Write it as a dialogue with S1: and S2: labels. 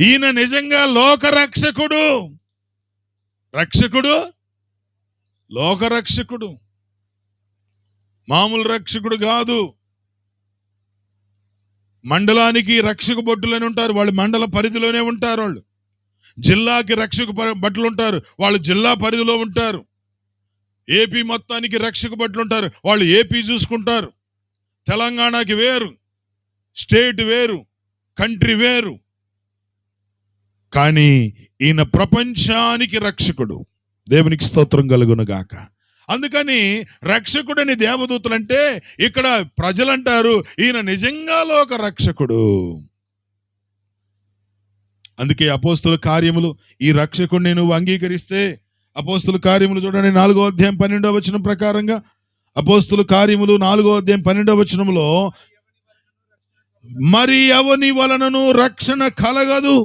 S1: ఈయన నిజంగా లోక రక్షకుడు? రక్షకుడు లోక రక్షకుడు మామూలు రక్షకుడు కాదు. మండలానికి రక్షక బొట్టులోనే ఉంటారు. వాళ్ళు మండల పరిధిలోనే ఉంటారు వాళ్ళు. జిల్లాకి రక్షక బట్టలు ఉంటారు. వాళ్ళు జిల్లా పరిధిలో ఉంటారు. ఏపీ మొత్తానికి రక్షక బట్టలు ఉంటారు. వాళ్ళు ఏపీ చూసుకుంటారు. తెలంగాణకి వేరు. స్టేట్ వేరు. కంట్రీ వేరు. కానీ ఈయన ప్రపంచానికి రక్షకుడు. దేవునికి స్తోత్రం కలుగును గాక. అందుకని రక్షకుడని దేవదూతలంటే ఇక్కడ ప్రజలంటారు ఈయన నిజంగా లోక రక్షకుడు. అందుకే అపోస్తుల కార్యములు ఈ రక్షకుడిని నువ్వు అంగీకరిస్తే అపోస్తుల కార్యములు చూడండి నాలుగో అధ్యాయం పన్నెండో వచనం ప్రకారంగా. అపోస్తుల కార్యములు నాలుగో అధ్యాయం పన్నెండో వచనంలో మరి ఎవని వలనను రక్షణ కలగదు?